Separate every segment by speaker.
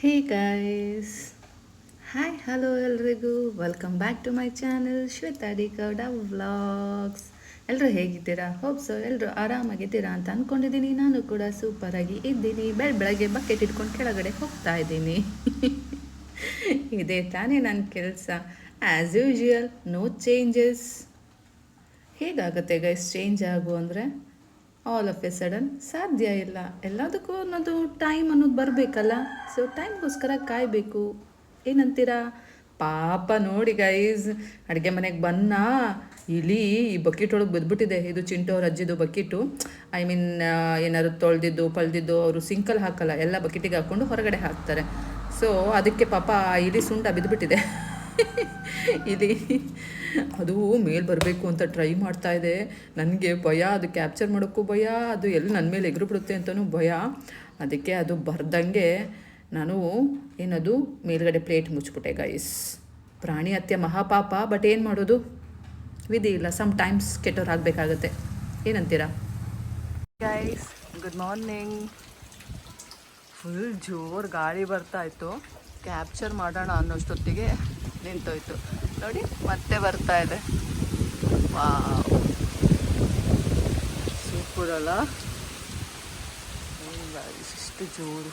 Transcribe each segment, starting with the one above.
Speaker 1: ಹೇ guys hi hello ಎಲ್ರಿಗೂ. Welcome back to my channel Shweta D vlogs ಎಲ್ಲರೂ ಹೇಗಿದ್ದೀರಾ? Hope so ಎಲ್ಲರೂ ಆರಾಮಾಗಿದ್ದೀರಾ ಅಂತ ಅಂದ್ಕೊಂಡಿದ್ದೀನಿ ನಾನು ಕೂಡ ಸೂಪರಾಗಿ ಇದ್ದೀನಿ. ಬೆಳ, ಬೆಳಗ್ಗೆ ಬಕೆಟ್ ಇಟ್ಕೊಂಡು ಕೆಳಗಡೆ ಹೋಗ್ತಾ ಇದ್ದೀನಿ. ಇದೇ ತಾನೇ ನನ್ನ ಕೆಲಸ. ಆ್ಯಸ್ ಯೂಶುವಲ್ ನೋ ಚೇಂಜಸ್ ಹೇಗಾಗುತ್ತೆ ಗೈಸ್ ಚೇಂಜ್ ಆಗು ಅಂದರೆ? ಆಲ್ ಆಫ್ ಎ ಸಡನ್ ಸಾಧ್ಯ ಇಲ್ಲ. ಎಲ್ಲದಕ್ಕೂ ಅನ್ನೋದು ಟೈಮ್ ಅನ್ನೋದು ಬರಬೇಕಲ್ಲ. ಸೊ ಟೈಮ್ಗೋಸ್ಕರ ಕಾಯಬೇಕು. ಏನಂತೀರಾ? ಪಾಪ ನೋಡಿ ಗೈಸ್ ಅಡುಗೆ ಮನೆಗೆ ಬನ್ನ, ಇಲಿ, ಈ ಬಕೆಟ್ ಒಳಗೆ ಬಿದ್ದುಬಿಟ್ಟಿದೆ ಇದು ಚಿಂಟು ಅವ್ರ ಅಜ್ಜಿದು ಬಕೆಟು ಐ ಮೀನ್ ಏನಾದ್ರು ತೊಳೆದಿದ್ದು ಪಳ್ದಿದ್ದು ಅವರು ಸಿಂಕಲ್ಲಿ ಹಾಕಲ್ಲ. ಎಲ್ಲ ಬಕೆಟಿಗೆ ಹಾಕ್ಕೊಂಡು ಹೊರಗಡೆ ಹಾಕ್ತಾರೆ. ಸೊ ಅದಕ್ಕೆ ಪಾಪ ಆ ಇಲಿ ಸುಂಡ ಬಿದ್ದುಬಿಟ್ಟಿದೆ ಇಲ್ಲಿ ಅದು ಮೇಲ್ ಬರಬೇಕು ಅಂತ ಟ್ರೈ ಮಾಡ್ತಾ ಇದೆ. ನನಗೆ ಭಯ, ಅದು ಕ್ಯಾಪ್ಚರ್ ಮಾಡೋಕ್ಕೂ ಭಯ, ಅದು ಎಲ್ಲಿ ನನ್ನ ಮೇಲೆ ಎಗರು ಬಿಡುತ್ತೆ ಅಂತಲೂ ಭಯ. ಅದಕ್ಕೆ ಅದು ಬರ್ದಂಗೆ ನಾನು ಏನದು, ಮೇಲ್ಗಡೆ ಪ್ಲೇಟ್ ಮುಚ್ಚಿಬಿಟ್ಟೆ ಗೈಸ್ ಪ್ರಾಣಿ ಹತ್ಯೆ ಮಹಾಪಾಪ ಬಟ್ ಏನು ಮಾಡೋದು? ವಿಧಿ ಇಲ್ಲ ಸಮ್ ಟೈಮ್ಸ್ ಕೆಟ್ಟವ್ರು ಆಗಬೇಕಾಗತ್ತೆ ಏನಂತೀರಾ? ಗೈಸ್ ಗುಡ್ ಮಾರ್ನಿಂಗ್ ಫುಲ್ ಜೋರು ಗಾಳಿ ಬರ್ತಾ ಇತ್ತು. ಕ್ಯಾಪ್ಚರ್ ಮಾಡೋಣ ಅನ್ನೋಷ್ಟೊತ್ತಿಗೆ ನಿಂತೋಯ್ತು. ನೋಡಿ, ಮತ್ತೆ ಬರ್ತಾ ಇದೆ. ಸೂಪರ್ ಅಲ್ಲ? ಇಷ್ಟು ಜೋರು.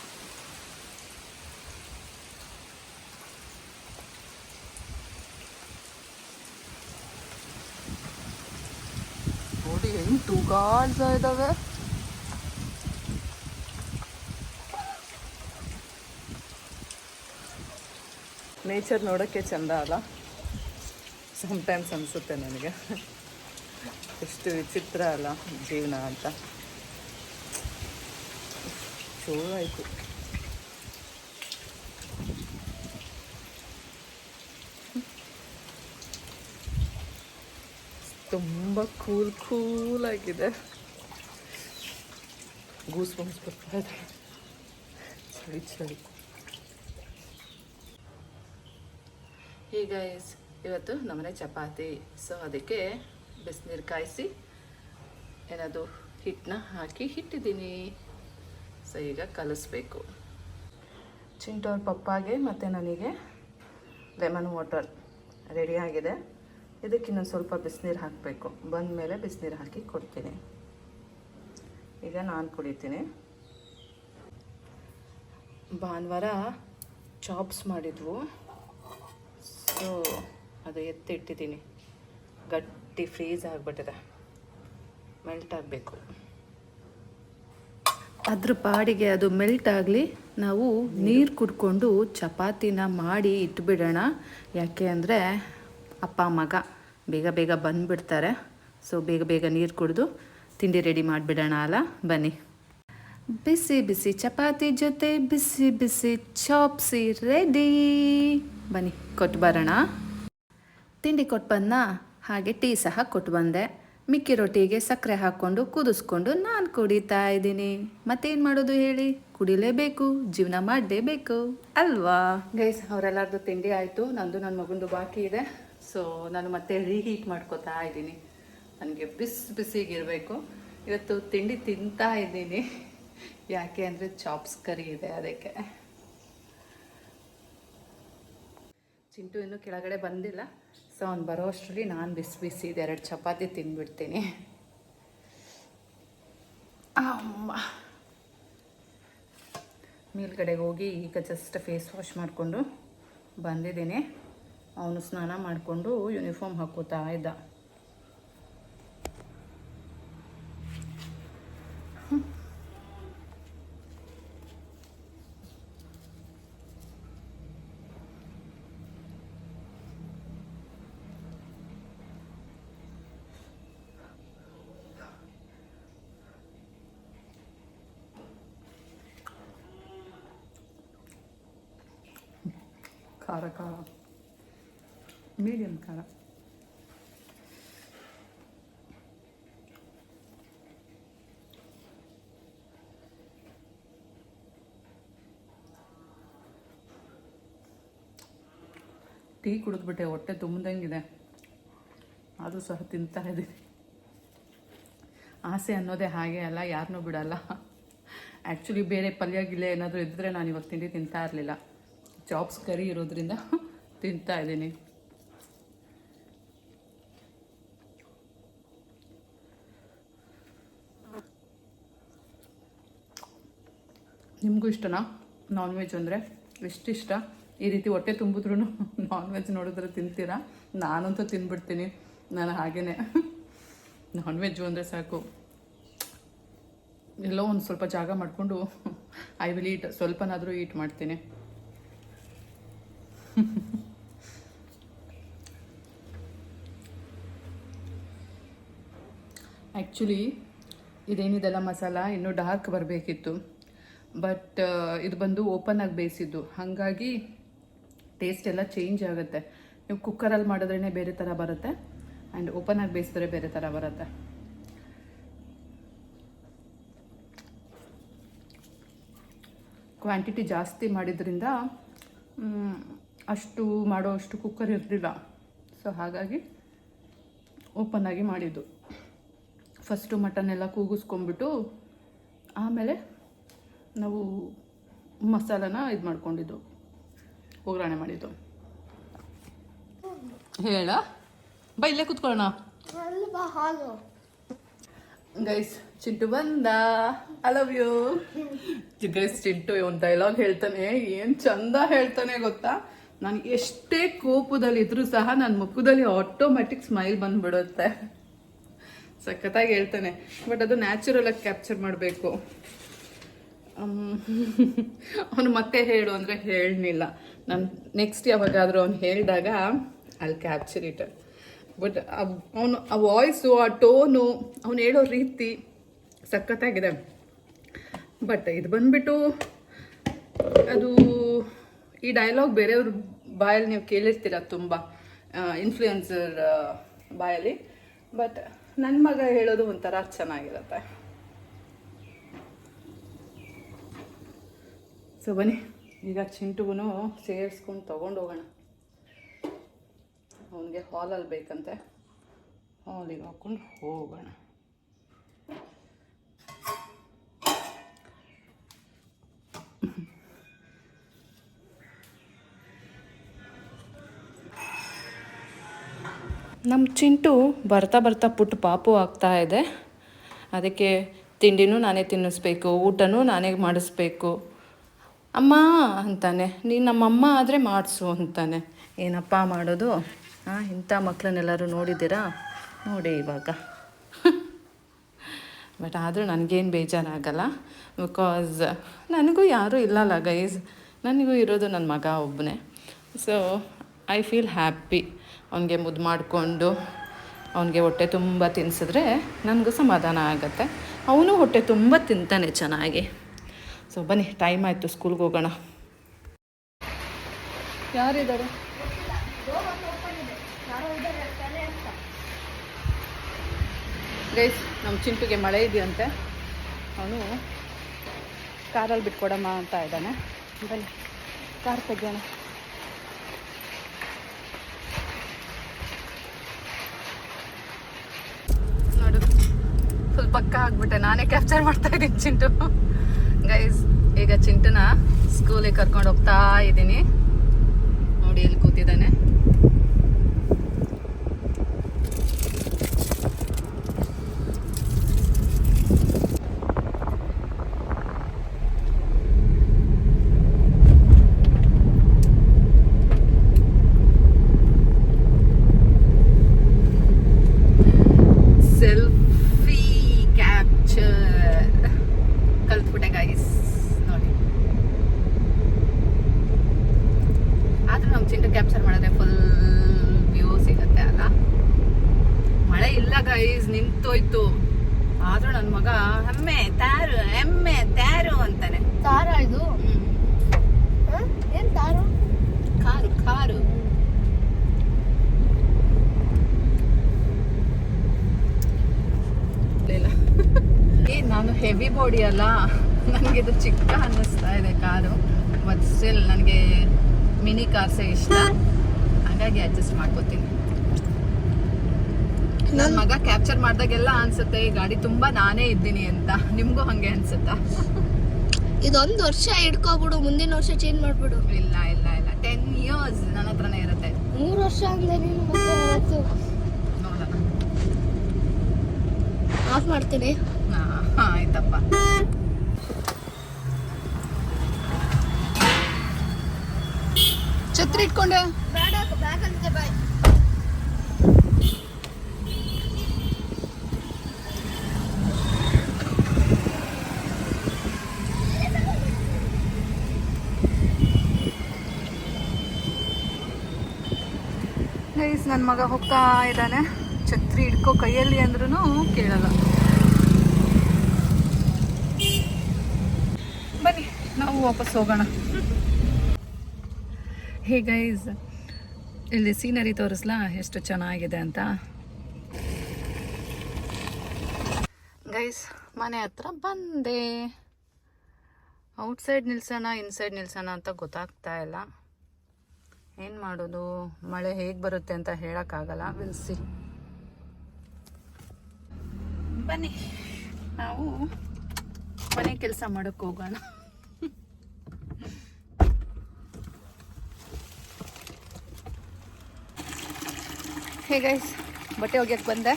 Speaker 1: ನೋಡಿ ಹೆಂಗ್ ತೂಗಾಡ್ತಾ ಇದ್ದಾವೆ ನೇಚರ್ ನೋಡೋಕ್ಕೆ ಚಂದ ಅಲ್ಲ? ಸಮ್ಟೈಮ್ಸ್ ಅನಿಸುತ್ತೆ ನನಗೆ. ಎಷ್ಟು ವಿಚಿತ್ರ ಅಲ್ಲ ಜೀವನ ಅಂತ. ಚೋರಾಯಿತು. ತುಂಬ ಕೂಲ್ ಕೂಲ್ ಆಗಿದೆ. ಗೂಸ್ ಬಂಪ್ಸ್ ಬರ್ತಾ ಇದೆ. ಚಳಿ ಚಳಿ. ಈಗ ಇವತ್ತು ನಮ್ಮನೆ ಚಪಾತಿ. ಸೊ ಅದಕ್ಕೆ ಬಿಸಿನೀರು ಕಾಯಿಸಿ ಏನದು ಹಿಟ್ಟನ್ನ ಹಾಕಿ ಹಿಟ್ಟಿದ್ದೀನಿ. ಸೊ ಈಗ ಕಲಿಸ್ಬೇಕು. ಚಿಂಟೋರ್ ಪಪ್ಪಾಗೆ ಮತ್ತು ನನಗೆ ಲೆಮನ್ ವಾಟರ್ ರೆಡಿಯಾಗಿದೆ ಇದಕ್ಕೆ ಇನ್ನೊಂದು ಸ್ವಲ್ಪ ಬಿಸಿನೀರು ಹಾಕಬೇಕು. ಬಂದ ಮೇಲೆ ಬಿಸಿನೀರು ಹಾಕಿ ಕೊಡ್ತೀನಿ. ಈಗ ನಾನು ಕುಡಿತೀನಿ. ಭಾನುವಾರ ಚಾಪ್ಸ್ ಮಾಡಿದ್ವು. ಸೊ ಅದು ಎತ್ತಿ ಇಟ್ಟಿದ್ದೀನಿ ಗಟ್ಟಿ ಫ್ರೀಸ್ ಆಗಿಬಿಟ್ಟಿದೆ. ಮೆಲ್ಟ್ ಆಗಬೇಕು. ಅದ್ರ ಪಾಡಿಗೆ ಅದು ಮೆಲ್ಟ್ ಆಗಲಿ, ನಾವು ನೀರು ಕುಡ್ಕೊಂಡು ಚಪಾತಿನ ಮಾಡಿ ಇಟ್ಬಿಡೋಣ. ಯಾಕೆ ಅಂದರೆ ಅಪ್ಪ, ಮಗ ಬೇಗ ಬೇಗ ಬಂದುಬಿಡ್ತಾರೆ. ಸೊ ಬೇಗ ಬೇಗ ನೀರು ಕುಡಿದು ತಿಂಡಿ ರೆಡಿ ಮಾಡಿಬಿಡೋಣ ಅಲ್ಲ? ಬನ್ನಿ. ಬಿಸಿ ಬಿಸಿ ಚಪಾತಿ ಜೊತೆ ಬಿಸಿ ಬಿಸಿ ಚಾಪ್ಸಿ ರೆಡಿ ಬನ್ನಿ, ಕೊಟ್ಟು ಬರೋಣ. ತಿಂಡಿ ಕೊಟ್ಟು ಬಂದ ಹಾಗೆ ಟೀ ಸಹ ಕೊಟ್ಟು ಬಂದೆ. ಮಿಕ್ಕಿ ರೊಟ್ಟಿಗೆ ಸಕ್ಕರೆ ಹಾಕ್ಕೊಂಡು ಕುದಿಸ್ಕೊಂಡು ನಾನು ಕುಡಿತಾ ಇದ್ದೀನಿ. ಮತ್ತೇನು ಮಾಡೋದು ಹೇಳಿ? ಕುಡಿಲೇಬೇಕು, ಜೀವನ ಮಾಡಲೇಬೇಕು, ಅಲ್ವಾ? ಗೈಸ್ ಅವರೆಲ್ಲರದು ತಿಂಡಿ ಆಯಿತು. ನಂದು ನನ್ನ ಮಗಂದು ಬಾಕಿ ಇದೆ. ಸೊ ನಾನು ಮತ್ತೆ ರೀಹೀಟ್ ಮಾಡ್ಕೋತಾ ಇದ್ದೀನಿ. ನನಗೆ ಬಿಸಿ ಬಿಸಿಗಿರಬೇಕು. ಇವತ್ತು ತಿಂಡಿ ತಿಂತಾ ಇದ್ದೀನಿ. ಯಾಕೆ ಅಂದರೆ ಚಾಪ್ಸ್ ಕರಿ ಇದೆ ಅದಕ್ಕೆ. ಚಿಂಟು ಇನ್ನೂ ಕೆಳಗಡೆ ಬಂದಿಲ್ಲ. ಸೊ ಅವ್ನು ಬರೋ ಅಷ್ಟರಲ್ಲಿ ನಾನು ಬಿಸಿ ಬಿಸಿ ಎರಡು ಚಪಾತಿ ತಿಂದ್ಬಿಡ್ತೀನಿ. ಅಮ್ಮ. ಮೇಲ್ಗಡೆಗೆ ಹೋಗಿ ಈಗ ಜಸ್ಟ್ ಫೇಸ್ ವಾಶ್ ಮಾಡಿಕೊಂಡು ಬಂದಿದ್ದೀನಿ. ಅವನು ಸ್ನಾನ ಮಾಡಿಕೊಂಡು ಯೂನಿಫಾರ್ಮ್ ಹಾಕೋತಾ ಇದ್ದ. ಖಾರ ಖಾರ. ಮೀಡಿಯಮ್ ಖಾರ. ಟೀ ಕುಡಿದ್ಬಿಟ್ಟೆ, ಹೊಟ್ಟೆ ತುಂಬ್ದಂಗಿದೆ. ಆದರೂ ಸಹ ತಿಂತಾ ಇದ್ದೀನಿ. ಆಸೆ ಅನ್ನೋದೇ ಹಾಗೆ ಅಲ್ಲ ಯಾರನ್ನೂ ಬಿಡಲ್ಲ. ಆ್ಯಕ್ಚುಲಿ ಬೇರೆ ಪಲ್ಯ ಏನಾದರೂ ಇದ್ದರೆ ನಾನು ಇವಾಗ ತಿಂಡಿ ತಿಂತಾ ಇರಲಿಲ್ಲ. ಜಾಬ್ಸ್ ಕರಿ ಇರೋದ್ರಿಂದ ತಿಂತಾ ಇದ್ದೀನಿ. ನಿಮಗೂ ಇಷ್ಟನಾ? ನಾನ್ ವೆಜ್ ಅಂದರೆ? ಎಷ್ಟು ಇಷ್ಟ? ಈ ರೀತಿ ಹೊಟ್ಟೆ ತುಂಬಿದ್ರೂ ನಾನ್ ವೆಜ್ ನೋಡಿದ್ರೆ ತಿಂತೀರಾ? ನಾನಂತೂ ತಿನ್ಬಿಡ್ತೀನಿ. ನಾನು ಹಾಗೇನೆ. ನಾನ್ ವೆಜ್ಜು ಅಂದರೆ ಸಾಕು. ಎಲ್ಲೋ ಒಂದು ಸ್ವಲ್ಪ ಜಾಗ ಮಾಡಿಕೊಂಡು ಐ ವಿಲ್ ಈಟ್ ಸ್ವಲ್ಪನಾದರೂ ಈಟ್ ಮಾಡ್ತೀನಿ. ಆ್ಯಕ್ಚುಲಿ ಇದೇನಿದೆಲ್ಲ ಮಸಾಲ? ಇನ್ನೂ ಡಾರ್ಕ್ ಬರಬೇಕಿತ್ತು. ಬಟ್ ಇದು ಬಂದು ಓಪನ್ ಆಗಿ ಬೇಯಿಸಿದ್ದು. ಹಾಗಾಗಿ ಟೇಸ್ಟ್ ಎಲ್ಲ ಚೇಂಜ್ ಆಗುತ್ತೆ. ನೀವು ಕುಕ್ಕರಲ್ಲಿ ಮಾಡಿದ್ರೇ ಬೇರೆ ಥರ ಬರುತ್ತೆ. ಆ್ಯಂಡ್ ಓಪನ್ ಆಗಿ ಬೇಯಿಸಿದ್ರೆ ಬೇರೆ ಥರ ಬರುತ್ತೆ. ಕ್ವಾಂಟಿಟಿ ಜಾಸ್ತಿ ಮಾಡಿದ್ರಿಂದ ಅಷ್ಟು ಮಾಡೋ ಅಷ್ಟು ಕುಕ್ಕರ್ ಇರಲಿಲ್ಲ. ಸೊ ಹಾಗಾಗಿ ಓಪನ್ ಆಗಿ ಮಾಡಿದ್ದು. ಫಸ್ಟು ಮಟನ್ ಎಲ್ಲ ಕೂಗಿಸ್ಕೊಂಬಿಟ್ಟು ಆಮೇಲೆ ನಾವು ಮಸಾಲನ ಇದು ಮಾಡ್ಕೊಂಡಿದ್ದು. ಒಗ್ಗರಣೆ ಮಾಡಿದ್ದು. ಹೇಳ. ಬಾ ಇಲ್ಲೇ ಕೂತ್ಕೊಳ್ಳೋಣ.
Speaker 2: ಹಾಲು
Speaker 1: ಗೈಸ್ ಚಿಂಟು ಬಂದ. I love you guys Chintu ಒಂದು ಡೈಲಾಗ್ ಹೇಳ್ತಾನೆ. ಏನು ಚಂದ ಹೇಳ್ತಾನೆ ಗೊತ್ತಾ? ನಾನು ಎಷ್ಟೇ ಕೋಪದಲ್ಲಿ ಇದ್ರೂ ಸಹ ನನ್ನ ಮುಖದಲ್ಲಿ ಆಟೋಮ್ಯಾಟಿಕ್ ಸ್ಮೈಲ್ ಬಂದ್ಬಿಡುತ್ತೆ. ಸಖತ್ತಾಗಿ ಹೇಳ್ತಾನೆ. ಬಟ್ ಅದು ನ್ಯಾಚುರಲ್ ಆಗಿ ಕ್ಯಾಪ್ಚರ್ ಮಾಡಬೇಕು. ಅವನು ಮತ್ತೆ ಹೇಳು ಅಂದರೆ ಹೇಳಲಿಲ್ಲ ನಾನು ನೆಕ್ಸ್ಟ್ ಯಾವಾಗಾದರೂ ಅವ್ನು ಹೇಳಿದಾಗ ಅಲ್ಲಿ ಕ್ಯಾಪ್ಚರ್ ಇಟ್ಟ ಬಟ್ ಅವನು, ಆ ವಾಯ್ಸು ಆ ಟೋನು ಅವನು ಹೇಳೋ ರೀತಿ ಸಖತ್ತಾಗಿದೆ. ಬಟ್ ಇದು ಬಂದ್ಬಿಟ್ಟು ಅದು ಈ ಡೈಲಾಗ್ ಬೇರೆಯವ್ರ ಬಾಯಲ್ಲಿ ನೀವು ಕೇಳಿರ್ತೀರ ತುಂಬ ಇನ್ಫ್ಲೂಯೆನ್ಸರ್ ಬಾಯಲ್ಲಿ. ಬಟ್ ನನ್ನ ಮಗ ಹೇಳೋದು ಒಂಥರ ಚೆನ್ನಾಗಿರುತ್ತೆ. ಸೊ ಬನ್ನಿ, ಈಗ ಚಿಂಟುಗೂ ಸೇರಿಸ್ಕೊಂಡು ತೊಗೊಂಡು ಹೋಗೋಣ. ಅವನಿಗೆ ಹಾಲಲ್ಲಿ ಬೇಕಂತೆ. ಹಾಲಿಗೆ ಹಾಕ್ಕೊಂಡು ಹೋಗೋಣ. ನಮ್ಮ ಚಿಂಟು ಬರ್ತಾ ಬರ್ತಾ ಪುಟ್ಟ ಪಾಪು ಆಗ್ತಾ ಇದೆ. ಅದಕ್ಕೆ ತಿಂಡಿನೂ ನಾನೇ ತಿನ್ನಿಸ್ಬೇಕು, ಊಟನೂ ನಾನೇ ಮಾಡಿಸ್ಬೇಕು. ಅಮ್ಮ ಅಂತಾನೆ, ನೀನು ನಮ್ಮಮ್ಮ ಆದರೆ ಮಾಡಿಸು ಅಂತಾನೆ. ಏನಪ್ಪ ಮಾಡೋದು? ಹಾಂ ಇಂಥ ಮಕ್ಕಳನ್ನೆಲ್ಲರೂ ನೋಡಿದ್ದೀರಾ? ನೋಡಿ ಇವಾಗ. ಬಟ್ ಆದರೂ ನನಗೇನು ಬೇಜಾರಾಗಲ್ಲ. ಬಿಕಾಸ್ ನನಗೂ ಯಾರೂ ಇಲ್ಲಲ್ಲ ಗೈಸ್ ನನಗೂ ಇರೋದು ನನ್ನ ಮಗ ಒಬ್ಬನೇ ಸೊ ಐ ಫೀಲ್ ಹ್ಯಾಪಿ ಅವನಿಗೆ ಮುದ್ದು ಮಾಡಿಕೊಂಡು ಅವನಿಗೆ ಹೊಟ್ಟೆ ತುಂಬ ತಿನ್ಸಿದ್ರೆ ನನಗೂ ಸಮಾಧಾನ ಆಗುತ್ತೆ. ಅವನು ಹೊಟ್ಟೆ ತುಂಬ ತಿಂತಾನೆ ಚೆನ್ನಾಗಿ. ಸೊ ಬನ್ನಿ ಟೈಮ್ ಆಯಿತು ಸ್ಕೂಲ್ಗೆ ಹೋಗೋಣ. ಯಾರಿದ್ದಾರೆ? ಗೈಸ್ ನಮ್ಮ ಚಿಂಟುಗೆ ಮಳೆ ಇದೆಯಂತೆ. ಅವನು ಕಾರಲ್ಲಿ ಬಿಟ್ಕೊಡಮ್ಮ ಅಂತ ಇದ್ದಾನೆ. ಬನ್ನಿ, ಕಾರ್ ತೆಗೆಯೋಣ ನೋಡು ಫುಲ್ ಪಕ್ಕ ಆಗ್ಬಿಟ್ಟೆ. ನಾನೇ ಕ್ಯಾಪ್ಚರ್ ಮಾಡ್ತಾ ಇದ್ದೀನಿ ಚಿಂಟು. ಗೈಸ್ ಈಗ ಚಿಂಟುನ ಸ್ಕೂಲಿಗೆ ಕರ್ಕೊಂಡು ಹೋಗ್ತಾ ಇದ್ದೀನಿ. ನೋಡಿ, ಇಲ್ಲಿ ಕೂತಿದ್ದಾನೆ ಸೆಲ್ಫಿ ಕ್ಯಾಪ್ಚರ್ ಕಲ್ತ್ಬಿಟ್ಟೆ ಗೈಸ್ ನೋಡಿ ಚಿಂಟು ಕ್ಯಾಪ್ಚರ್ ಮಾಡಿದ್ರೆ ಫುಲ್ ವ್ಯೂ ಸಿಗತ್ತೆ ಅಲ್ಲ? ಮಳೆ ಇಲ್ಲ ಗೈಸ್ ನಿಂತೋಯ್ತು. ಆದ್ರೂ ನನ್ನ ಮಗ ಹೆಮ್ಮೆ ತಾರು ಹೆಮ್ಮೆ ತಾರು ಅಂತಾನೆ.
Speaker 2: ತಾರ ಇದು? ಏನ್ ತಾರು?
Speaker 1: Car car. ಏ ನಾನು ಹೆವಿ ಬಾಡಿ ಅಲ್ಲ. ನನಗೆ ಇದು ಚಿಕ್ಕ ಅನ್ನಿಸ್ತಾ ಇದೆ ಕಾರು. ಬಟ್ ಸ್ಟಿಲ್ ನನಗೆ ಮಿನಿ ಕಾರ್ಸೇ ಇಷ್ಟ. ಹಾಗಾಗಿ ಅಡ್ಜಸ್ಟ್ ಮಾಡ್ಕೋತೀನಿ. ನನ್ನ ಮಗ ಕ್ಯಾಪ್ಚರ್ ಮಾಡಿದಾಗೆಲ್ಲ ಅನ್ಸುತ್ತೆ ಈ ಗಾಡಿ ತುಂಬಾ ನಾನೇ ಇದ್ದೀನಿ ಅಂತ. ನಿಮ್ಗೂ ಹಂಗೆ ಅನ್ಸುತ್ತಾ?
Speaker 2: ಇದೊಂದು ವರ್ಷ ಇಟ್ಕೋಬಿಡು ಮುಂದಿನ ವರ್ಷ ಚೇಂಜ್ ಮಾಡ್ಬಿಡು.
Speaker 1: ಇಲ್ಲ ಇಲ್ಲ ಇಲ್ಲ. ಟೆನ್ ಇಯರ್ಸ್ ನನ್ನ ಹತ್ರನೇ ಇರುತ್ತೆ.
Speaker 2: ಮೂರು ವರ್ಷ ಅಂದ್ರೆ ನೀನು ಮತ್ತೆ ಯಾವತ್ತು
Speaker 1: ನೋಡೋಣ.
Speaker 2: ಆಫ್ ಮಾಡ್ತೀನಿ.
Speaker 1: ಹಾಂ ಆಯ್ತಪ್ಪ. ಛತ್ರಿ ಇಟ್ಕೊಂಡೆ. ಗೈಸ್ ನನ್ನ ಮಗ ಹೋಗ್ತಾ ಇದ್ದಾನೆ. ಛತ್ರಿ ಹಿಡ್ಕೋ ಕೈಯಲ್ಲಿ ಅಂದ್ರೂ ಕೇಳಲ್ಲ. ಬನ್ನಿ ನಾವು ವಾಪಸ್ ಹೋಗೋಣ. ಹೇ ಗೈಸ್ ಇಲ್ಲಿ ಸೀನರಿ ತೋರಿಸ್ಲಾ? ಎಷ್ಟು ಚೆನ್ನಾಗಿದೆ ಅಂತ. ಗೈಸ್ ಮನೆ ಹತ್ರ ಬಂದೆ. ಔಟ್ಸೈಡ್ ನಿಲ್ಸೋಣ ಇನ್ಸೈಡ್ ನಿಲ್ಸೋಣ ಅಂತ ಗೊತ್ತಾಗ್ತಾ ಇಲ್ಲ. ಏನು ಮಾಡೋದು? ಮಳೆ ಹೇಗೆ ಬರುತ್ತೆ ಅಂತ ಹೇಳೋಕ್ಕಾಗಲ್ಲ. ವಿಲ್ಸಿ ಬನ್ನಿ. ನಾವು ಮನೆ ಕೆಲಸ ಮಾಡೋಕ್ಕೆ ಹೋಗೋಣ. ಗೈಸ್ ಬಟ್ಟೆ ಒಗ್ಯಕ್ಕೆ ಬಂದೆ.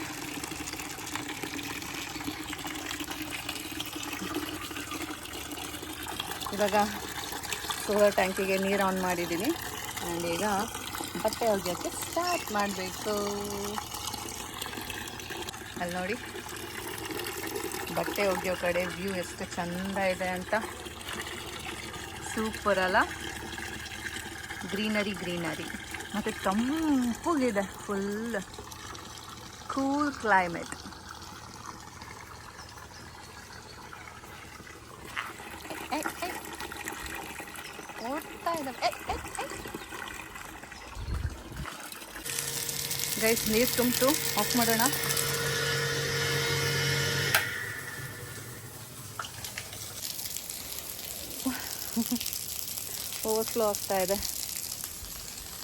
Speaker 1: ಇವಾಗ ಸೋಲಾರ್ ಟ್ಯಾಂಕಿಗೆ ನೀರು ಆನ್ ಮಾಡಿದ್ದೀನಿ ಆ್ಯಂಡ್ ಈಗ ಬಟ್ಟೆ ಒಗೆಯೋಕ್ಕೆ ಸ್ಟಾರ್ಟ್ ಮಾಡಬೇಕು. ಅಲ್ಲಿ ನೋಡಿ. ಬಟ್ಟೆ ಒಗೆಯೋ ಕಡೆ ವ್ಯೂ ಎಷ್ಟು ಚಂದ ಇದೆ ಅಂತ. ಸೂಪರ್ ಅಲ್ಲ. ಗ್ರೀನರಿ ಗ್ರೀನರಿ ಮತ್ತು ತಂಪುಗಿದೆ ಫುಲ್ ಕೂಲ್ ಕ್ಲೈಮೇಟ್ ಓಡ್ತಾ ಇದ್ದಾವೆ. ಗೈಸ್ ನೀರು ತುಂಬಿತು. ಆಫ್ ಮಾಡೋಣ. ಓವರ್ಫ್ಲೋ ಆಗ್ತಾ ಇದೆ.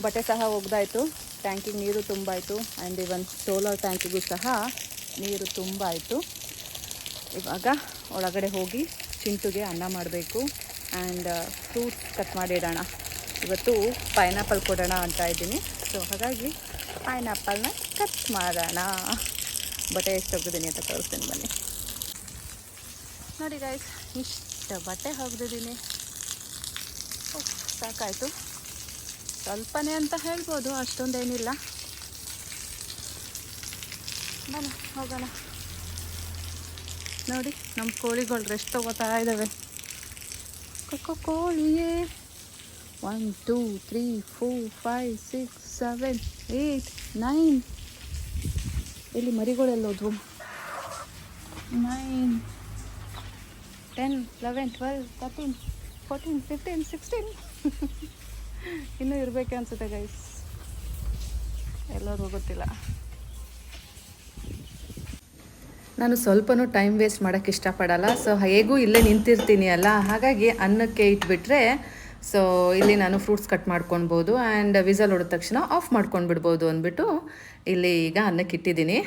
Speaker 1: ಬಟ್ಟೆ ಸಹ ಒಗ್ದಾಯಿತು. ಟ್ಯಾಂಕಿಗೆ ನೀರು ತುಂಬಾಯಿತು. ಆ್ಯಂಡ್ ಇವನ್ ಸೋಲಾರ್ ಟ್ಯಾಂಕಿಗೂ ಸಹ ನೀರು ತುಂಬಾಯಿತು. ಇವಾಗ ಒಳಗಡೆ ಹೋಗಿ ಚಿಂಟುಗೆ ಅನ್ನ ಮಾಡಬೇಕು. ಆ್ಯಂಡ್ ಫ್ರೂಟ್ಸ್ ಕಟ್ ಮಾಡಿ ಇಡೋಣ. ಇವತ್ತು ಪೈನಾಪಲ್ ಕೊಡೋಣ ಅಂತ ಇದ್ದೀನಿ. ಸೊ ಹಾಗಾಗಿ ಪೈನಾಪಲ್ನ ಕಟ್ ಮಾಡೋಣ. ಬಟ್ಟೆ ಎಷ್ಟು ಒಗ್ದಿದ್ದೀನಿ ಅಂತ ತೋರಿಸ್ತೀನಿ ಬನ್ನಿ. ನೋಡಿ ಗಾಯ್ಸ್ ಇಷ್ಟು ಬಟ್ಟೆ ಒಗ್ದಿದ್ದೀನಿ. ಉಫ್, ಸಾಕಾಯಿತು. ಸ್ವಲ್ಪನೇ ಅಂತ ಹೇಳ್ಬೋದು, ಅಷ್ಟೊಂದೇನಿಲ್ಲ. ಬನ್ನ, ಹೋಗೋಣ. ನೋಡಿ ನಮ್ಮ ಕೋಳಿಗಳು ರೆಸ್ಟ್ ತಗೋತಾ ಇದ್ದಾವೆ ಕೊಕ್ಕೋ ಕೋಳಿಯೇ. One two three four five six seven eight nine ಇಲ್ಲಿ ಮರಿಗಳೆಲ್ಲೋದ್ವು nine ten eleven twelve thirteen fourteen fifteen sixteen ಇನ್ನೂ ಇರಬೇಕೆ ಅನ್ಸುತ್ತೆ ಗೈಸ್ ಎಲ್ಲರೂ ಗೊತ್ತಿಲ್ಲ.
Speaker 3: ನಾನು ಸ್ವಲ್ಪನೂ ಟೈಮ್ ವೇಸ್ಟ್ ಮಾಡೋಕ್ಕೆ ಇಷ್ಟಪಡಲ್ಲ. ಸೊ ಹೇಗೂ ಇಲ್ಲೇ ನಿಂತಿರ್ತೀನಿ ಅಲ್ಲ? ಹಾಗಾಗಿ ಅನ್ನಕ್ಕೆ ಇಟ್ಬಿಟ್ರೆ ಸೊ ಇಲ್ಲಿ ನಾನು ಫ್ರೂಟ್ಸ್ ಕಟ್ ಮಾಡ್ಕೊಳ್ಬೋದು ಆ್ಯಂಡ್ ವಿಸಲ್ ಹೊಡೆದ ತಕ್ಷಣ ಆಫ್ ಮಾಡ್ಕೊಂಡು ಬಿಡ್ಬೋದು ಅಂದ್ಬಿಟ್ಟು ಇಲ್ಲಿ ಈಗ ಅನ್ನಕ್ಕೆ ಇಟ್ಟಿದ್ದೀನಿ.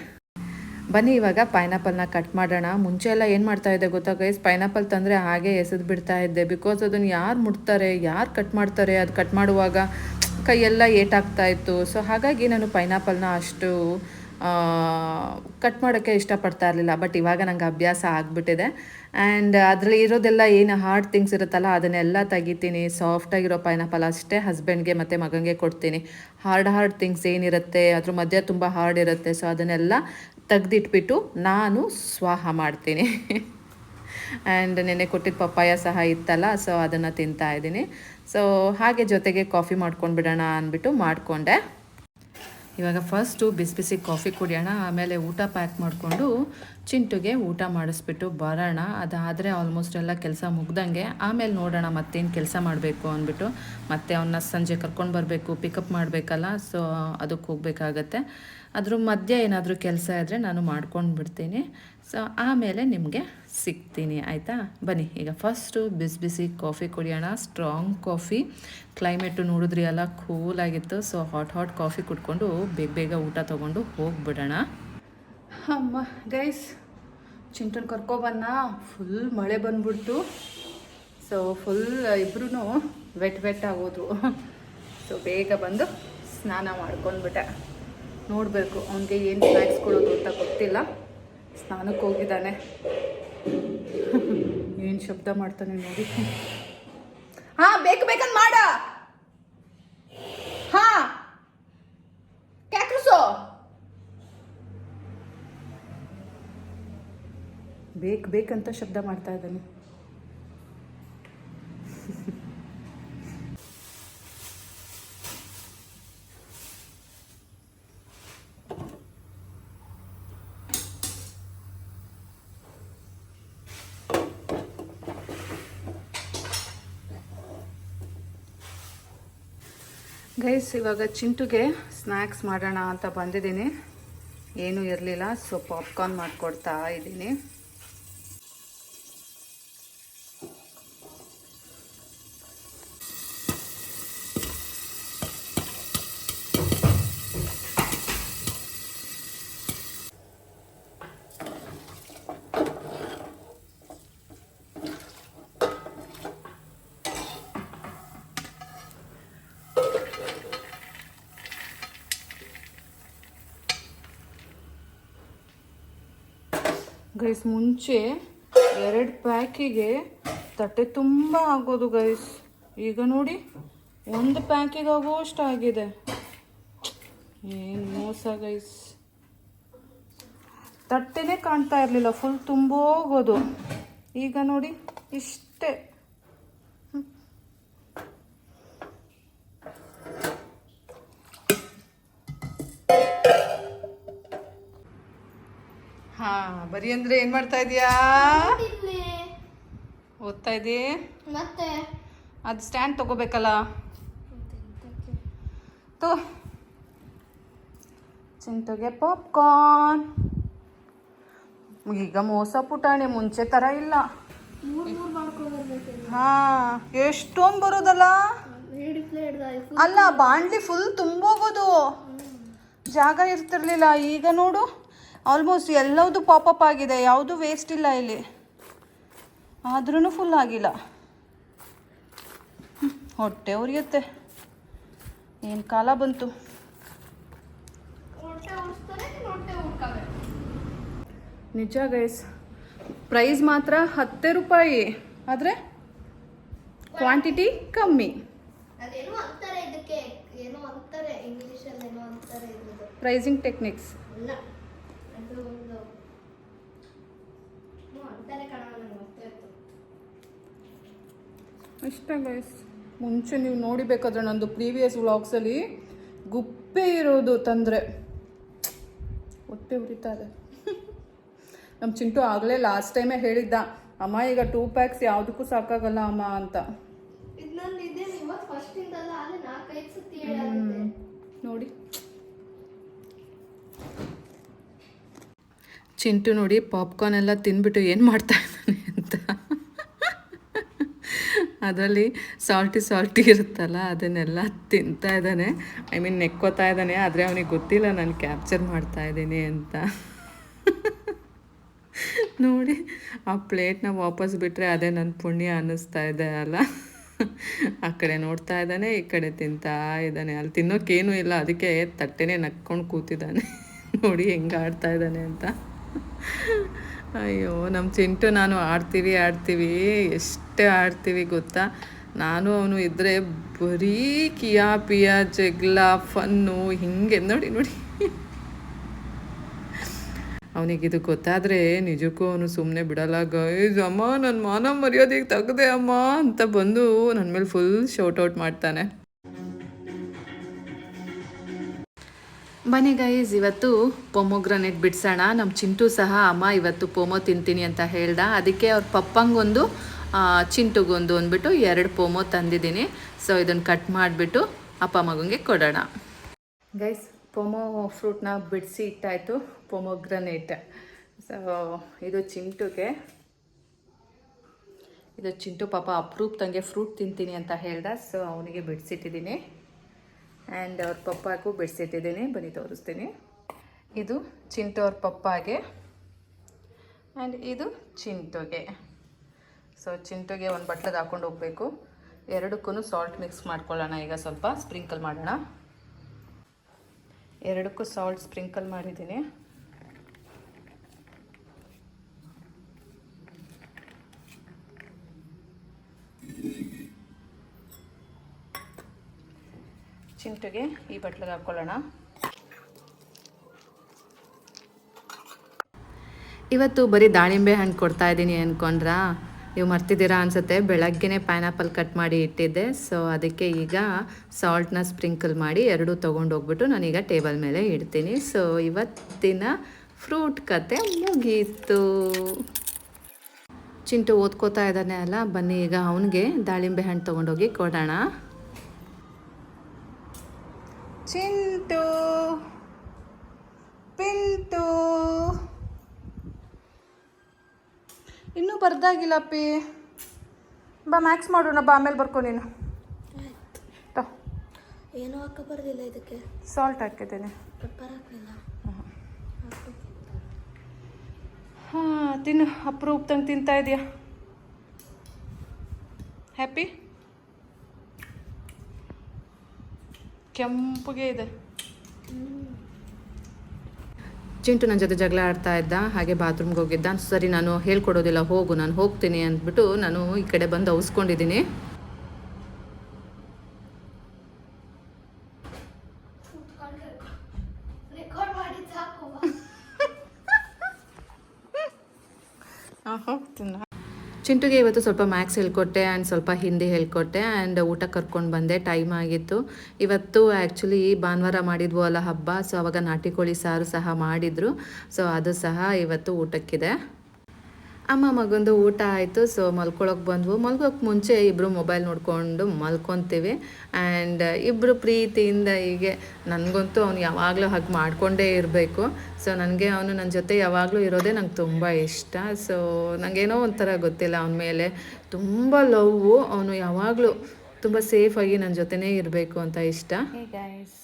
Speaker 3: ಬನ್ನಿ, ಇವಾಗ ಪೈನಾಪಲ್ನ ಕಟ್ ಮಾಡೋಣ. ಮುಂಚೆ ಎಲ್ಲ ಏನು ಮಾಡ್ತಾ ಇದ್ದೆ ಗೊತ್ತಾ ಗೈಸ್ ಪೈನಾಪಲ್ ತಂದರೆ ಹಾಗೆ ಎಸೆದು ಬಿಡ್ತಾ ಇದ್ದೆ. ಬಿಕಾಸ್ ಅದನ್ನು ಯಾರು ಮುಟ್ತಾರೆ, ಯಾರು ಕಟ್ ಮಾಡ್ತಾರೆ, ಅದು ಕಟ್ ಮಾಡುವಾಗ ಕೈಯೆಲ್ಲ ಏಟಾಗ್ತಾ ಇತ್ತು. ಸೊ ಹಾಗಾಗಿ ನಾನು ಪೈನಾಪಲ್ನ ಅಷ್ಟು ಕಟ್ ಮಾಡೋಕ್ಕೆ ಇಷ್ಟಪಡ್ತಾ ಇರಲಿಲ್ಲ. ಬಟ್ ಇವಾಗ ನಂಗೆ ಅಭ್ಯಾಸ ಆಗಿಬಿಟ್ಟಿದೆ. ಆ್ಯಂಡ್ ಅದರಲ್ಲಿ ಇರೋದೆಲ್ಲ ಏನು ಹಾರ್ಡ್ ಥಿಂಗ್ಸ್ ಇರುತ್ತಲ್ಲ, ಅದನ್ನೆಲ್ಲ ತೆಗಿತೀನಿ. ಸಾಫ್ಟಾಗಿರೋ ಪೈನಾಪಲ್ ಅಷ್ಟೇ ಹಸ್ಬೆಂಡ್ಗೆ ಮತ್ತು ಮಗನಿಗೆ ಕೊಡ್ತೀನಿ. ಹಾರ್ಡ್ ಹಾರ್ಡ್ ಥಿಂಗ್ಸ್ ಏನಿರುತ್ತೆ, ಅದ್ರ ಮಧ್ಯೆ ತುಂಬ ಹಾರ್ಡ್ ಇರುತ್ತೆ. ಸೊ ಅದನ್ನೆಲ್ಲ ತೆಗ್ದಿಟ್ಬಿಟ್ಟು ನಾನು ಸ್ವಾಹ ಮಾಡ್ತೀನಿ. ಆ್ಯಂಡ್ ನೆನ್ನೆ ಕೊಟ್ಟಿದ್ದ ಪಪ್ಪಾಯ ಸಹ ಇತ್ತಲ್ಲ ಸೊ ಅದನ್ನು ತಿಂತಾ ಇದ್ದೀನಿ. ಸೊ ಹಾಗೆ ಜೊತೆಗೆ ಕಾಫಿ ಮಾಡ್ಕೊಂಡು ಬಿಡೋಣ ಅಂದ್ಬಿಟ್ಟು ಮಾಡಿಕೊಂಡೆ. ಇವಾಗ ಫಸ್ಟು ಬಿಸಿ ಬಿಸಿ ಕಾಫಿ ಕುಡಿಯೋಣ, ಆಮೇಲೆ ಊಟ ಪ್ಯಾಕ್ ಮಾಡಿಕೊಂಡು ಚಿಂಟುಗೆ ಊಟ ಮಾಡಿಸ್ಬಿಟ್ಟು ಬರೋಣ. ಅದಾದರೆ ಆಲ್ಮೋಸ್ಟ್ ಎಲ್ಲ ಕೆಲಸ ಮುಗ್ದಂಗೆ, ಆಮೇಲೆ ನೋಡೋಣ ಮತ್ತೇನು ಕೆಲಸ ಮಾಡಬೇಕು ಅಂದ್ಬಿಟ್ಟು. ಮತ್ತೆ ಅವನ್ನ ಸಂಜೆ ಕರ್ಕೊಂಡು ಬರಬೇಕು ಪಿಕಪ್ ಮಾಡಬೇಕಲ್ಲ ಸೊ ಅದಕ್ಕೆ ಹೋಗಬೇಕಾಗತ್ತೆ. ಅದ್ರ ಮಧ್ಯೆ ಏನಾದರೂ ಕೆಲಸ ಇದ್ದರೆ ನಾನು ಮಾಡ್ಕೊಂಡು ಬಿಡ್ತೀನಿ ಸೊ ಆಮೇಲೆ ನಿಮಗೆ ಸಿಗ್ತೀನಿ, ಆಯಿತಾ? ಬನ್ನಿ, ಈಗ ಫಸ್ಟು ಬಿಸಿ ಬಿಸಿ ಕಾಫಿ ಕುಡಿಯೋಣ. ಸ್ಟ್ರಾಂಗ್ ಕಾಫಿ ಕ್ಲೈಮೇಟು ನೋಡಿದ್ರಿ ಎಲ್ಲ ಕೂಲಾಗಿತ್ತು ಸೊ ಹಾಟ್ ಹಾಟ್ ಕಾಫಿ ಕುಡ್ಕೊಂಡು ಬೇಗ ಬೇಗ ಊಟ ತೊಗೊಂಡು ಹೋಗಿಬಿಡೋಣ.
Speaker 1: ಅಮ್ಮ ಗೈಸ್ ಚಿಂಟನ್ ಕರ್ಕೊಬನ್ನ ಫುಲ್ ಮಳೆ ಬಂದ್ಬಿಡ್ತು. ಸೊ ಫುಲ್ ಇಬ್ಬರೂ ವೆಟ್ ವೆಟ್ ಆಗೋದು ಸೊ ಬೇಗ ಬಂದು ಸ್ನಾನ ಮಾಡ್ಕೊಂಡ್ಬಿಟ್ಟೆ. ನೋಡಬೇಕು ಅವನಿಗೆ ಏನು ಸ್ನ್ಯಾಕ್ಸ್ ಕೊಡೋದು ಅಂತ ಗೊತ್ತಿಲ್ಲ. ಸ್ನಾನಕ್ಕೆ ಹೋಗಿದ್ದಾನೆ. ಏನು ಶಬ್ದ ಮಾಡ್ತಾನೆ ನೋಡಿ. ಹಾ, ಬೇಕು ಬೇಕಂತ ಮಾಡ. ಹಾ. ಬೇಕು, ಬೇಕಂತ ಶಬ್ದ ಮಾಡ್ತಾ ಇದ್ದಾನೆ. ಗೈಸ್ ಇವಾಗ ಚಿಂಟುಗೆ ಸ್ನ್ಯಾಕ್ಸ್ ಮಾಡೋಣ ಅಂತ ಬಂದಿದ್ದೀನಿ. ಏನೂ ಇರಲಿಲ್ಲ ಸೊ ಪಾಪ್ಕಾರ್ನ್ ಮಾಡಿಕೊಡ್ತಾ ಇದ್ದೀನಿ. ಗೈಸ್ ಮುಂಚೆ ಎರಡು ಪ್ಯಾಕಿಗೆ ತಟ್ಟೆ ತುಂಬ ಆಗೋದು ಗೈಸ್ ಈಗ ನೋಡಿ, ಒಂದು ಪ್ಯಾಕಿಗೆ ಆಗೋಷ್ಟು ಆಗಿದೆ. ಏನು ಮೋಸ ಗೈಸ್ ತಟ್ಟೆನೇ ಕಾಣ್ತಾ ಇರಲಿಲ್ಲ ಫುಲ್ ತುಂಬೋಗೋದು. ಈಗ ನೋಡಿ, ಇಷ್ಟೇ. ಹಾ ಬರಿ ಅಂದ್ರೆ ಏನ್ ಮಾಡ್ತಾ ಇದೀಯಾ? ಓದ್ತಾ ಇದೀ
Speaker 2: ಮತ್ತೆ?
Speaker 1: ಅದು ಸ್ಟ್ಯಾಂಡ್ ತಗೋಬೇಕಲ್ಲ? ತೋ. ಚಿಂಟುಗೆ ಪಾಪ್ಕಾರ್ನ್. ಈಗ ಮೋಸ ಪುಟಾಣಿ ಮುಂಚೆ ಥರ ಇಲ್ಲ. ಹಾ ಎಷ್ಟೊಂದು ಬರೋದಲ್ಲ? ಅಲ್ಲ ಬಾಂಡ್ಲಿ ಫುಲ್ ತುಂಬೋಗೋದು. ಜಾಗ ಇರ್ತಿರ್ಲಿಲ್ಲ ಈಗ ನೋಡು. ಆಲ್ಮೋಸ್ಟ್ ಎಲ್ಲವುದು ಪಾಪಪ್ ಆಗಿದೆ. ಯಾವುದು ವೇಸ್ಟ್ ಇಲ್ಲ ಇಲ್ಲಿ. ಆದ್ರೂ ಫುಲ್ ಆಗಿಲ್ಲ. ಹೊಟ್ಟೆ ಉರಿಯುತ್ತೆ. ಏನು ಕಾಲ ಬಂತು? ನಿಜ ಗೈಸ್ ಪ್ರೈಸ್ ಮಾತ್ರ ಹತ್ತೇ ರೂಪಾಯಿ. ಆದರೆ ಕ್ವಾಂಟಿಟಿ ಕಮ್ಮಿ. ಪ್ರೈಸಿಂಗ್ ಟೆಕ್ನಿಕ್ಸ್
Speaker 2: ಅದು ಒಂದು ನನಗೆ
Speaker 1: ಅಷ್ಟೇ ಗೈಸ್ ಮುಂಚೆ ನೀವು ನೋಡಿಬೇಕಾದ್ರೆ ನಂದು ಪ್ರೀವಿಯಸ್ ವ್ಲಾಗ್ಸಲ್ಲಿ ಗುಪ್ಪೆ ಇರೋದು ತಂದ್ರೆ. ಹೊಟ್ಟೆ ಉರಿತಾ ಇದೆ. ನಮ್ಮ ಚಿಂಟು ಆಗಲೇ ಲಾಸ್ಟ್ ಟೈಮೇ ಹೇಳಿದ್ದ ಅಮ್ಮ ಈಗ ಟೂ ಪ್ಯಾಕ್ಸ್ ಯಾವುದಕ್ಕೂ ಸಾಕಾಗಲ್ಲ ಅಮ್ಮ ಅಂತ.
Speaker 2: ಇದು ನಂದು ಇದೆ ಇವತ್ತು ಫಸ್ಟ್ ಇಂದಲ್ಲ ಅಲ್ಲಿ ನಾಲ್ಕೈದು ಸತಿ ಹೇಳಾಗುತ್ತೆ
Speaker 1: ನೋಡಿ ಚಿಂಟು ನೋಡಿ ಪಾಪ್ಕಾರ್ನ್ ಎಲ್ಲ ತಿನ್ಬಿಟ್ಟು ಏನು ಮಾಡ್ತಾ ಇದ್ದಾನೆ ಅಂತ. ಅದರಲ್ಲಿ ಸಾಲ್ಟಿ ಸಾಲ್ಟಿ ಇರುತ್ತಲ್ಲ, ಅದನ್ನೆಲ್ಲ ತಿಂತಾ ಇದ್ದಾನೆ. ಐ ಮೀನ್ ನೆಕ್ಕೋತಾ ಇದ್ದಾನೆ, ಆದರೆ ಅವನಿಗೆ ಗೊತ್ತಿಲ್ಲ ನಾನು ಕ್ಯಾಪ್ಚರ್ ಮಾಡ್ತಾ ಇದ್ದೀನಿ ಅಂತ. ನೋಡಿ, ಆ ಪ್ಲೇಟ್ನ ವಾಪಸ್ ಬಿಟ್ಟರೆ ಅದೇ ನನ್ನ ಪುಣ್ಯ ಅನ್ನಿಸ್ತಾ ಇದೆ ಅಲ್ಲ. ಆ ಕಡೆ ನೋಡ್ತಾ ಇದ್ದಾನೆ, ಈ ಕಡೆ ತಿಂತಾ ಇದ್ದಾನೆ. ಅಲ್ಲಿ ತಿನ್ನೋಕ್ಕೇನೂ ಇಲ್ಲ, ಅದಕ್ಕೆ ತಟ್ಟೆನೇ ನಕ್ಕೊಂಡು ಕೂತಿದ್ದಾನೆ. ನೋಡಿ ಹೆಂಗೆ ಆಡ್ತಾ ಇದ್ದಾನೆ ಅಂತ. ಅಯ್ಯೋ ನಮ್ಮ ಚಿಂಟು ನಾನು ಆಡ್ತೀವಿ ಆಡ್ತೀವಿ. ಎಷ್ಟೇ ಆಡ್ತೀವಿ ಗೊತ್ತಾ? ನಾನು ಅವನು ಇದ್ದರೆ ಬರೀ ಕಿಯಾ ಪಿಯಾ, ಜಗ್ಲ, ಫನ್ನು ಹಿಂಗೆ ನೋಡಿ ನೋಡಿ. ಅವನಿಗಿದು ಗೊತ್ತಾದರೆ ನಿಜಕ್ಕೂ ಅವನು ಸುಮ್ಮನೆ ಬಿಡಲ್ಲ, ಗೈಸ್, ಅಮ್ಮ ನನ್ನ ಮಾನ ಮರ್ಯಾದೆಗೆ ತೆಗ್ದೆ ಅಮ್ಮ ಅಂತ ಬಂದು ನನ್ನ ಮೇಲೆ ಫುಲ್ ಶೌಟ್ ಔಟ್ ಮಾಡ್ತಾನೆ. ಬನ್ನಿ ಗೈಸ್ ಇವತ್ತು ಪೊಮೊಗ್ರನೆಟ್ ಬಿಡಿಸೋಣ. ನಮ್ಮ ಚಿಂಟು ಸಹ, ಅಮ್ಮ ಇವತ್ತು ಪೊಮೊ ತಿಂತೀನಿ ಅಂತ ಹೇಳ್ದ. ಅದಕ್ಕೆ ಅವ್ರ ಪಪ್ಪಂಗೊಂದು ಚಿಂಟುಗೊಂದು ಅಂದ್ಬಿಟ್ಟು ಎರಡು ಪೊಮೊ ತಂದಿದ್ದೀನಿ. ಸೊ ಇದನ್ನು ಕಟ್ ಮಾಡಿಬಿಟ್ಟು ಅಪ್ಪ ಮಗನಿಗೆ ಕೊಡೋಣ. ಗೈಸ್, ಪೊಮೊ ಫ್ರೂಟ್ನ ಬಿಡಿಸಿ ಇಟ್ಟಾಯಿತು ಪೊಮೊಗ್ರನೇಟ್. ಸೊ ಇದು ಚಿಂಟುಗೆ. ಇದು ಚಿಂಟು ಪಾಪ ಅಪ್ರೂಪ್ ತಂಗೆ ಫ್ರೂಟ್ ತಿಂತೀನಿ ಅಂತ ಹೇಳ್ದ. ಸೊ ಅವನಿಗೆ ಬಿಡಿಸಿಟ್ಟಿದ್ದೀನಿ. ಆ್ಯಂಡ್ ಅವ್ರ ಪಪ್ಪಾಗೂ ಬಿಡಿಸಿಟ್ಟಿದ್ದೀನಿ. ಬನ್ನಿ ತೋರಿಸ್ತೀನಿ. ಇದು ಚಿಂಟು ಅವ್ರ ಪಪ್ಪಾಗೆ. ಆ್ಯಂಡ್ ಇದು ಚಿಂಟುಗೆ.
Speaker 4: ಸೊ ಚಿಂಟುಗೆ ಒಂದು ಬಟ್ಲದ ಹಾಕೊಂಡು ಹೋಗಬೇಕು. ಎರಡಕ್ಕೂ ಸಾಲ್ಟ್ ಮಿಕ್ಸ್ ಮಾಡ್ಕೊಳ್ಳೋಣ ಈಗ ಸ್ವಲ್ಪ. ಸ್ಪ್ರಿಂಕಲ್ ಮಾಡೋಣ. ಎರಡಕ್ಕೂ ಸಾಲ್ಟ್ ಸ್ಪ್ರಿಂಕಲ್ ಮಾಡಿದ್ದೀನಿ. ಚಿಂಟುಗೆ ಈ ಬಟ್ಲಿಗೆ ಹಾಕ್ಕೊಳ್ಳೋಣ
Speaker 1: ಇವತ್ತು ಬರೀ ದಾಳಿಂಬೆ ಹಣ್ಣು ಕೊಡ್ತಾ ಇದ್ದೀನಿ ಅಂದ್ಕೊಂಡ್ರಾ ನೀವು ಮರ್ತಿದ್ದೀರಾ ಅನ್ಸುತ್ತೆ. ಬೆಳಗ್ಗೆನೇ ಪೈನಾಪಲ್ ಕಟ್ ಮಾಡಿ ಇಟ್ಟಿದ್ದೆ. ಸೊ ಅದಕ್ಕೆ ಈಗ ಸಾಲ್ಟ್ನ ಸ್ಪ್ರಿಂಕಲ್ ಮಾಡಿ ಎರಡೂ ತೊಗೊಂಡು ಹೋಗ್ಬಿಟ್ಟು ನಾನೀಗ ಟೇಬಲ್ ಮೇಲೆ ಇಡ್ತೀನಿ. ಸೊ ಇವತ್ತಿನ ಫ್ರೂಟ್ ಕತೆ ಮುಗೀತು. ಚಿಂಟು ಓದ್ಕೋತಾ ಇದ್ದಾನೆ ಅಲ್ಲ? ಬನ್ನಿ, ಈಗ ಅವನಿಗೆ ದಾಳಿಂಬೆ ಹಣ್ಣು ತೊಗೊಂಡೋಗಿ ಕೊಡೋಣ.
Speaker 4: ಚಿಂಟು. ಪಿಂಟು. ಇನ್ನೂ ಬರ್ದಾಗಿಲ್ಲ ಅಪ್ಪಿ ಬಾ ಮ್ಯಾಕ್ಸ್ ಮಾಡೋಣ ಬಾ ಆಮೇಲೆ ಬರ್ಕೊ ನೀನು.
Speaker 2: ಏನೋ ಹಾಕ ಬರ್ದಿಲ್ಲ ಇದಕ್ಕೆ.
Speaker 4: ಸಾಲ್ಟ್ ಹಾಕಿದ್ದೇನೆ.
Speaker 2: ಪೆಪ್ಪರ್ ಹಾಕಲಿಲ್ಲ.
Speaker 4: ಹಾಂ ತಿನ್ನು. ಅಪ್ರೂಪ್ದಂಗೆ ತಿಂತಾ ಇದೆಯಾ. ಹ್ಯಾಪಿ ಕೆಂಪಗೆ ಇದೆ
Speaker 1: ಚಿಂಟು ನನ್ನ ಜೊತೆ ಜಗಳ ಆಡ್ತಾ ಇದ್ದ, ಹಾಗೆ ಬಾತ್ರೂಮ್ಗೆ ಹೋಗಿದ್ದ. ಸರಿ, ನಾನು ಹೇಳ್ಕೊಡೋದಿಲ್ಲ, ಹೋಗು, ನಾನು ಹೋಗ್ತೀನಿ ಅಂದ್ಬಿಟ್ಟು ನಾನು ಈ ಕಡೆ ಬಂದು ಅವಸ್ಕೊಂಡಿದ್ದೀನಿ
Speaker 2: ರೆಕಾರ್ಡ್ ಮಾಡಿ ಸಾಕು
Speaker 4: ಹಾಂ ಹೋಗ್ತೀನಿ
Speaker 1: ಚಿಂಟುಗೆ ಇವತ್ತು ಸ್ವಲ್ಪ ಮ್ಯಾಕ್ಸ್ ಹೇಳ್ಕೊಟ್ಟೆ ಆ್ಯಂಡ್ ಸ್ವಲ್ಪ ಹಿಂದಿ ಹೇಳ್ಕೊಟ್ಟೆ ಆ್ಯಂಡ್ ಊಟ ಕರ್ಕೊಂಡು ಬಂದೆ. ಟೈಮ್ ಆಗಿತ್ತು. ಇವತ್ತು ಆ್ಯಕ್ಚುಲಿ ಭಾನುವಾರ ಮಾಡಿದ್ವು ಅಲ್ಲ ಹಬ್ಬ ಸೊ ಅವಾಗ ನಾಟಿ ಕೋಳಿ ಸಾರು ಸಹ ಮಾಡಿದರು. ಸೊ ಅದು ಸಹ ಇವತ್ತು ಊಟಕ್ಕಿದೆ. ಅಮ್ಮ ಮಗಂದು ಊಟ ಆಯಿತು ಸೊ ಮಲ್ಕೊಳಕ್ಕೆ ಬಂದ್ವು. ಮಲ್ಕೋಕ್ಕೆ ಮುಂಚೆ ಇಬ್ಬರು ಮೊಬೈಲ್ ನೋಡ್ಕೊಂಡು ಮಲ್ಕೊತೀವಿ. ಆ್ಯಂಡ್ ಇಬ್ಬರು ಪ್ರೀತಿಯಿಂದ ಹೀಗೆ ನನಗಂತೂ ಅವ್ನು ಯಾವಾಗಲೂ ಹಾಗೆ ಮಾಡಿಕೊಂಡೇ ಇರಬೇಕು. ಸೊ ನನಗೆ ಅವನು ನನ್ನ ಜೊತೆ ಯಾವಾಗಲೂ ಇರೋದೇ ನಂಗೆ ತುಂಬ ಇಷ್ಟ. ಸೊ ನನಗೇನೋ ಒಂಥರ ಗೊತ್ತಿಲ್ಲ ಅವನ ಮೇಲೆ. ತುಂಬ ಲವ್ವು, ಅವನು ಯಾವಾಗಲೂ ತುಂಬ ಸೇಫಾಗಿ ನನ್ನ ಜೊತೆನೇ ಇರಬೇಕು ಅಂತ ಇಷ್ಟ. ಗೈಸ್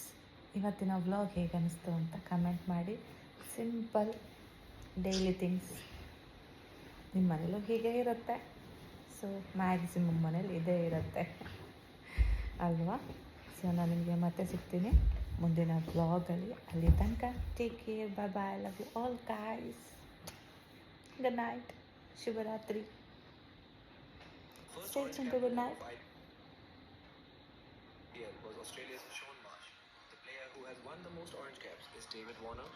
Speaker 1: ಇವತ್ತಿನ ವ್ಲಾಗ್ ಹೇಗೆ ಅನಿಸ್ತು ಅಂತ ಕಮೆಂಟ್ ಮಾಡಿ. ಸಿಂಪಲ್ ಡೈಲಿ ಥಿಂಗ್ಸ್ ನಿಮ್ಮ ಮನೇಲೂ ಹೀಗೆ ಇರುತ್ತೆ ಸೊ ಮ್ಯಾಕ್ಸಿಮಮ್ ಮನೇಲಿ ಇದೇ ಇರುತ್ತೆ ಅಲ್ವಾ ಸೊ ನಾನು ನಿಮಗೆ ಮತ್ತೆ ಸಿಗ್ತೀನಿ ಮುಂದಿನ ವ್ಲಾಗಲ್ಲಿ ಅಲ್ಲಿ ತನಕ take care bye bye love you all guys good night ಶುಭರಾತ್ರಿ Stay tuned. Good night.
Speaker 5: Here was Australia's Sean Marsh. The player who has won the most orange caps is David Warner